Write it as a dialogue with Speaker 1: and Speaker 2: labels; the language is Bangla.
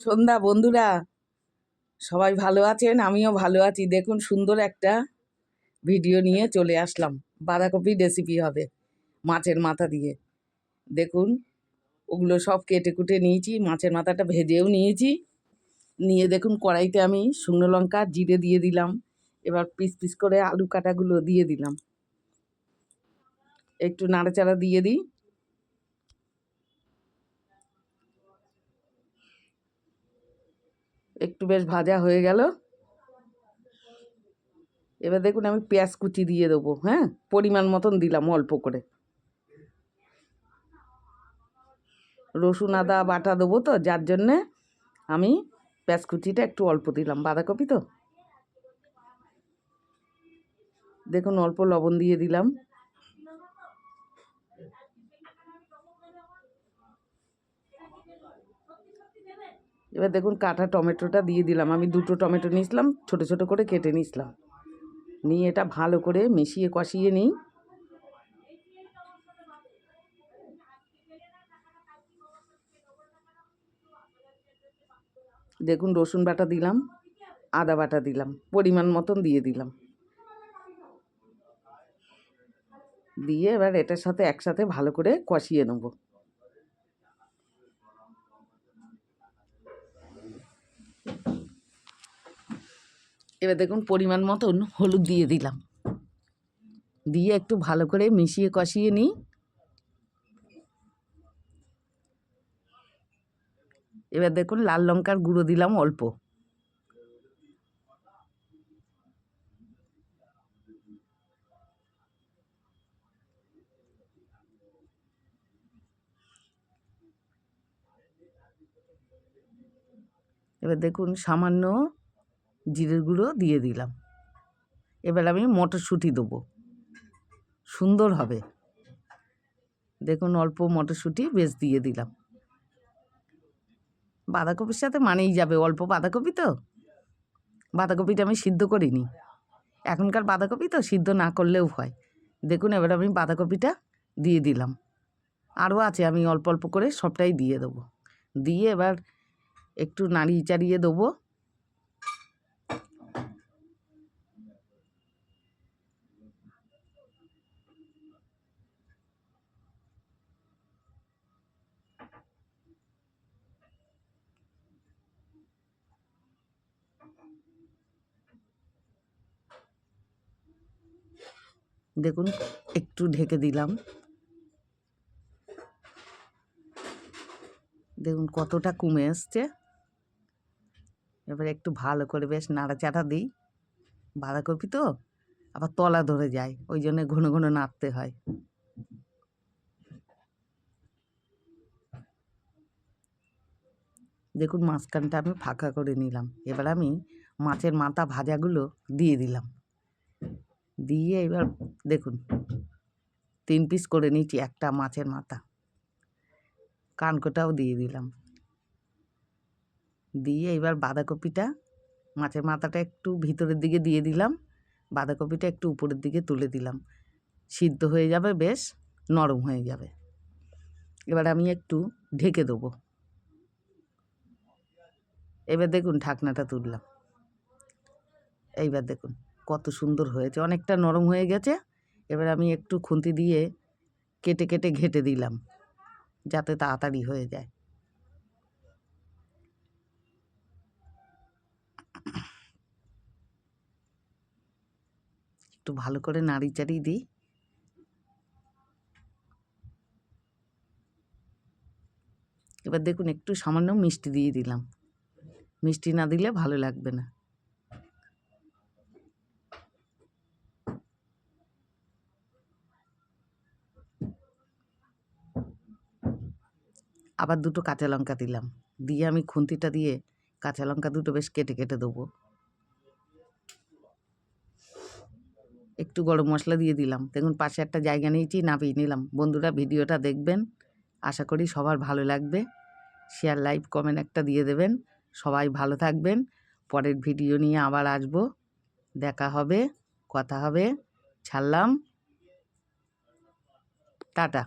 Speaker 1: সন্ধ্যা, বন্ধুরা। সবাই ভালো আছেন? আমিও ভালো আছি। দেখুন, সুন্দর একটা ভিডিও নিয়ে চলে আসলাম। বাঁধাকপি রেসিপি হবে মাছের মাথা দিয়ে। দেখুন, ওগুলো সব কেটে কুটে নিয়েছি। মাছের মাথাটা ভেজেও নিয়েছি। নিয়ে দেখুন, কড়াইতে আমি শুকনো লঙ্কা, জিরে দিয়ে দিলাম। এবার পিস পিস করে আলু কাটাগুলো দিয়ে দিলাম। একটু নাড়াচাড়া দিয়ে দিই। একটু বেশ ভাজা হয়ে গেল। এবার দেখুন আমি পেঁয়াজ কুচি দিয়ে দেবো হ্যাঁ? পরিমাণ মতন দিলাম অল্প করে। রসুন, আদা, বাটা দেবো তো, যার জন্যে আমি পেঁয়াজ কুচিটা একটু অল্প দিলাম। বাঁধাকপি তো? দেখুন অল্প লবণ দিয়ে দিলাম। এবার দেখুন কাটা টমেটোটা দিয়ে দিলাম। আমি দুটো টমেটো নিয়েছিলাম, ছোটো ছোটো করে কেটে নিয়েছিলাম। নিয়ে এটা ভালো করে মিশিয়ে কষিয়ে নিই। দেখুন রসুন বাটা দিলাম, আদা বাটা দিলাম, পরিমাণ মতন দিয়ে দিলাম। দিয়ে এবার এটার সাথে একসাথে ভালো করে কষিয়ে নেব। এবার দেখুন পরিমাণ মতন হলুদ দিয়ে দিলাম। দিয়ে একটু ভালো করে মিশিয়ে কষিয়ে নিই। এবার দেখুন লাল লঙ্কার গুঁড়ো দিলাম অল্প। এবার দেখুন সামান্য জিরের গুঁড়ো দিয়ে দিলাম। এবার আমি মটরশুঁটি দেবো। সুন্দর হবে। দেখুন, অল্প মটরশুঁটি বেশ দিয়ে দিলাম। বাঁধাকপির সাথে মানেই যাবে। অল্প বাঁধাকপি তো? বাঁধাকপিটা আমি সিদ্ধ করিনি। এখনকার বাঁধাকপি তো সিদ্ধ না করলেও হয়। দেখুন, এবার আমি বাঁধাকপিটা দিয়ে দিলাম। আরও আছে, আমি অল্প অল্প করে সবটাই দিয়ে দেবো। দিয়ে এবার একটু নাড়িয়ে চাড়িয়ে দেবো। দেখুন, একটু ঢেকে দিলাম। দেখুন, কতটা কমে এসছে এবার একটু ভালো করে বেশ নাড়াচাড়া দিই। বাঁধাকপি তো, আবার তলা ধরে যায়, ওই জন্য ঘন ঘন নাড়তে হয়। দেখুন, মাঝখানটা আমি ফাঁকা করে নিলাম। এবার আমি মাছের মাথা ভাজাগুলো দিয়ে দিলাম। দিয়ে এবার দেখুন, তিন পিস করে নিচ্ছি একটা মাছের মাথা। কানকোটাও দিয়ে দিলাম। দিয়ে এবার বাঁধাকপিটা মাছের মাথাটা একটু ভিতরের দিকে দিয়ে দিলাম, বাঁধাকপিটা একটু উপরের দিকে তুলে দিলাম। সিদ্ধ হয়ে যাবে বেশ, নরম হয়ে যাবে। এবার আমি একটু ঢেকে দেবো। এবার দেখুন, ঢাকনাটা তুললাম। এইবার দেখুন, কত সুন্দর হয়েছে। অনেকটা নরম হয়ে গেছে। এবার আমি একটু খুন্তি দিয়ে কেটে কেটে ঘেটে দিলাম, যাতে তাড়াতাড়ি হয়ে যায়। একটু ভালো করে নাড়ি চাড়ি দিই। এবার দেখুন, একটু সামান্য মিষ্টি দিয়ে দিলাম। মিষ্টি না দিলে ভালো লাগবে না। আবার দুটো কাঁচা লঙ্কা দিলাম। দিয়ে আমি খুন্তিটা দিয়ে কাঁচা লঙ্কা দুটো বেশ কেটে কেটে দেবো। একটু গরম মশলা দিয়ে দিলাম। দেখুন, পাশে একটা জায়গা নিয়েছি নাপিয়ে নিলাম। বন্ধুরা, ভিডিওটা দেখবেন। আশা করি সবার ভালো লাগবে। শেয়ার লাইভ কমেন্ট একটা দিয়ে দেবেন। সবাই ভালো থাকবেন। পরের ভিডিও নিয়ে আবার আসব। দেখা হবে, কথা হবে। ছাড়লাম। টাটা।